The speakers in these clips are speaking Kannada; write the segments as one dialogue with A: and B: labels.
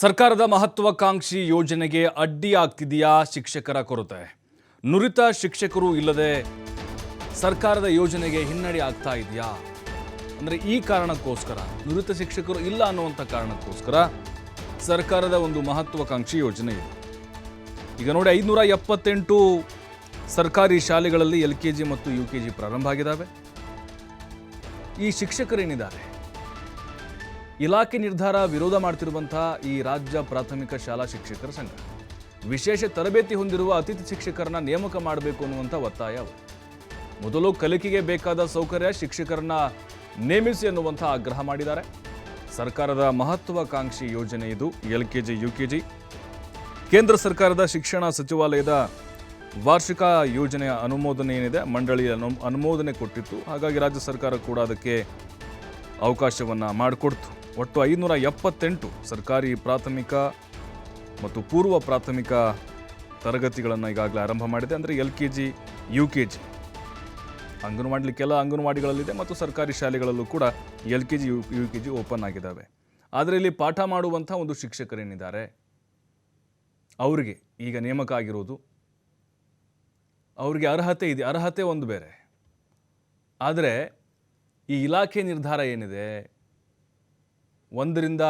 A: ಸರ್ಕಾರದ ಮಹತ್ವಾಕಾಂಕ್ಷಿ ಯೋಜನೆಗೆ ಅಡ್ಡಿ ಆಗ್ತಿದೆಯಾ ಶಿಕ್ಷಕರ ಕೊರತೆ? ನುರಿತ ಶಿಕ್ಷಕರು ಇಲ್ಲದೆ ಸರ್ಕಾರದ ಯೋಜನೆಗೆ ಹಿನ್ನಡೆ ಆಗ್ತಾ ಇದೆಯಾ? ಅಂದರೆ ಈ ಕಾರಣಕ್ಕೋಸ್ಕರ, ನುರಿತ ಶಿಕ್ಷಕರು ಇಲ್ಲ ಅನ್ನುವಂಥ ಕಾರಣಕ್ಕೋಸ್ಕರ ಸರ್ಕಾರದ ಒಂದು ಮಹತ್ವಾಕಾಂಕ್ಷಿ ಯೋಜನೆ ಇದೆ. ಈಗ ನೋಡಿ, ಐದುನೂರ ಎಪ್ಪತ್ತೆಂಟು ಸರ್ಕಾರಿ ಶಾಲೆಗಳಲ್ಲಿ ಎಲ್ ಕೆ ಜಿ ಮತ್ತು ಯು ಕೆ ಜಿ ಪ್ರಾರಂಭ ಆಗಿದ್ದಾವೆ. ಈ ಶಿಕ್ಷಕರೇನಿದ್ದಾರೆ? ಇಲಾಖೆ ನಿರ್ಧಾರ ವಿರೋಧ ಮಾಡ್ತಿರುವಂತಹ ಈ ರಾಜ್ಯ ಪ್ರಾಥಮಿಕ ಶಾಲಾ ಶಿಕ್ಷಕರ ಸಂಘ. ವಿಶೇಷ ತರಬೇತಿ ಹೊಂದಿರುವ ಅತಿಥಿ ಶಿಕ್ಷಕರನ್ನ ನೇಮಕ ಮಾಡಬೇಕು ಅನ್ನುವಂಥ ಒತ್ತಾಯ ಮೊದಲು ಕಲಿಕೆಗೆ ಬೇಕಾದ ಸೌಕರ್ಯ ಶಿಕ್ಷಕರನ್ನ ನೇಮಿಸಿ ಅನ್ನುವಂಥ ಆಗ್ರಹ ಮಾಡಿದ್ದಾರೆ. ಸರ್ಕಾರದ ಮಹತ್ವಾಕಾಂಕ್ಷಿ ಯೋಜನೆ ಇದು, L K G, U K G. ಕೇಂದ್ರ ಸರ್ಕಾರದ ಶಿಕ್ಷಣ ಸಚಿವಾಲಯದ ವಾರ್ಷಿಕ ಯೋಜನೆಯ ಅನುಮೋದನೆ ಏನಿದೆ, ಮಂಡಳಿ ಅನು, ಅನುಮೋದನೆ ಕೊಟ್ಟಿತ್ತು. ಹಾಗಾಗಿ ರಾಜ್ಯ ಸರ್ಕಾರ ಕೂಡ ಅದಕ್ಕೆ ಅವಕಾಶವನ್ನು ಮಾಡಿಕೊಡ್ತು. ಒಟ್ಟು ಐನೂರ ಎಪ್ಪತ್ತೆಂಟು ಸರ್ಕಾರಿ ಪ್ರಾಥಮಿಕ ಮತ್ತು ಪೂರ್ವ ಪ್ರಾಥಮಿಕ ತರಗತಿಗಳನ್ನು ಈಗಾಗಲೇ ಆರಂಭ ಮಾಡಿದೆ. ಅಂದರೆ L K G, U K G anganwadi ಕೆಲ ಅಂಗನವಾಡಿಗಳಲ್ಲಿದೆ ಮತ್ತು ಸರ್ಕಾರಿ ಶಾಲೆಗಳಲ್ಲೂ ಕೂಡ L K G U U K G open ಆಗಿದ್ದಾವೆ. ಆದರೆ ಇಲ್ಲಿ ಪಾಠ ಮಾಡುವಂಥ ಒಂದು ಶಿಕ್ಷಕರೇನಿದ್ದಾರೆ? ಅವರಿಗೆ ಈಗ ನೇಮಕ ಆಗಿರೋದು. ಅವರಿಗೆ ಅರ್ಹತೆ ಇದೆ. ಅರ್ಹತೆ ಒಂದು ಬೇರೆ. ಆದರೆ ಈ ಇಲಾಖೆ ನಿರ್ಧಾರ ಏನಿದೆ? ಒಂದರಿಂದ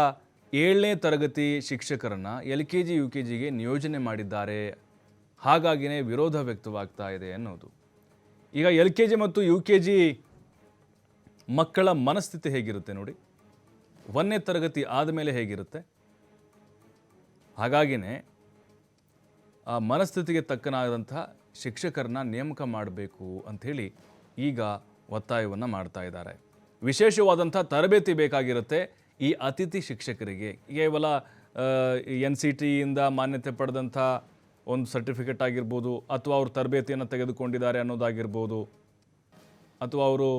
A: ಏಳನೇ ತರಗತಿ ಶಿಕ್ಷಕರನ್ನು L K G, U K ಜಿಗೆ ನಿಯೋಜನೆ ಮಾಡಿದ್ದಾರೆ. ಹಾಗಾಗಿನೇ ವಿರೋಧ ವ್ಯಕ್ತವಾಗ್ತಾ ಇದೆ ಅನ್ನೋದು. ಈಗ ಎಲ್ ಕೆ ಜಿ ಮತ್ತು ಯು ಕೆ ಜಿ ಮಕ್ಕಳ ಮನಸ್ಥಿತಿ ಹೇಗಿರುತ್ತೆ ನೋಡಿ? ಒಂದನೇ ತರಗತಿ ಆದಮೇಲೆ ಹೇಗಿರುತ್ತೆ? ಹಾಗಾಗಿನೇ ಆ ಮನಸ್ಥಿತಿಗೆ ತಕ್ಕನಾದಂಥ ಶಿಕ್ಷಕರನ್ನ ನೇಮಕ ಮಾಡಬೇಕು ಅಂಥೇಳಿ ಈಗ ಒತ್ತಾಯವನ್ನು ಮಾಡ್ತಾ ಇದ್ದಾರೆ. ವಿಶೇಷವಾದಂಥ ತರಬೇತಿ ಬೇಕಾಗಿರುತ್ತೆ. ಈ ಅತಿಥಿ ಶಿಕ್ಷಕರಿಗೆ, ಕೇವಲ ಎನ್ ಸಿ ಟಿಯಿಂದ ಮಾನ್ಯತೆ ಪಡೆದಂಥ ಒಂದು ಸರ್ಟಿಫಿಕೇಟ್ ಆಗಿರ್ಬೋದು, ಅಥವಾ ಅವರು ತರಬೇತಿಯನ್ನು ತೆಗೆದುಕೊಂಡಿದ್ದಾರೆ ಅನ್ನೋದಾಗಿರ್ಬೋದು, ಅಥವಾ ಅವರು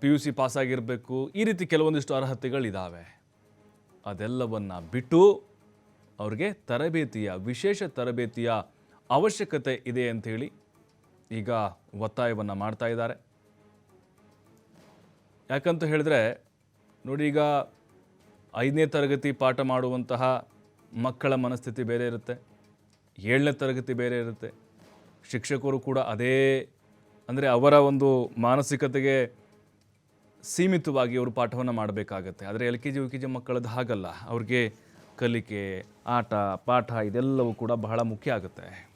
A: ಪಿ ಯು ಸಿ ಪಾಸ್ ಆಗಿರಬೇಕು, ಈ ರೀತಿ ಕೆಲವೊಂದಿಷ್ಟು ಅರ್ಹತೆಗಳಿದ್ದಾವೆ ಅದೆಲ್ಲವನ್ನು ಬಿಟ್ಟು ಅವ್ರಿಗೆ ತರಬೇತಿಯ, ವಿಶೇಷ ತರಬೇತಿಯ ಅವಶ್ಯಕತೆ ಇದೆ ಅಂಥೇಳಿ ಈಗ ಒತ್ತಾಯವನ್ನು ಮಾಡ್ತಾ ಇದ್ದಾರೆ. ಯಾಕಂತ ಹೇಳಿದ್ರೆ ನೋಡಿ ಈಗ ಐದನೇ ತರಗತಿ ಪಾಠ ಮಾಡುವಂತಹ ಮಕ್ಕಳ ಮನಸ್ಥಿತಿ ಬೇರೆ ಇರುತ್ತೆ. ಏಳನೇ ತರಗತಿ ಬೇರೆ ಇರುತ್ತೆ. ಶಿಕ್ಷಕರು ಕೂಡ ಅದೇ ಅಂದರೆ ಅವರ ಒಂದು ಮಾನಸಿಕತೆಗೆ ಸೀಮಿತವಾಗಿ ಅವರು ಪಾಠವನ್ನು ಮಾಡಬೇಕಾಗತ್ತೆ. ಆದರೆ L K G, U K G ಮಕ್ಕಳದ್ದು ಹಾಗಲ್ಲ. ಅವ್ರಿಗೆ ಕಲಿಕೆ, ಆಟ, ಪಾಠ ಇದೆಲ್ಲವೂ ಕೂಡ ಬಹಳ ಮುಖ್ಯ ಆಗುತ್ತೆ.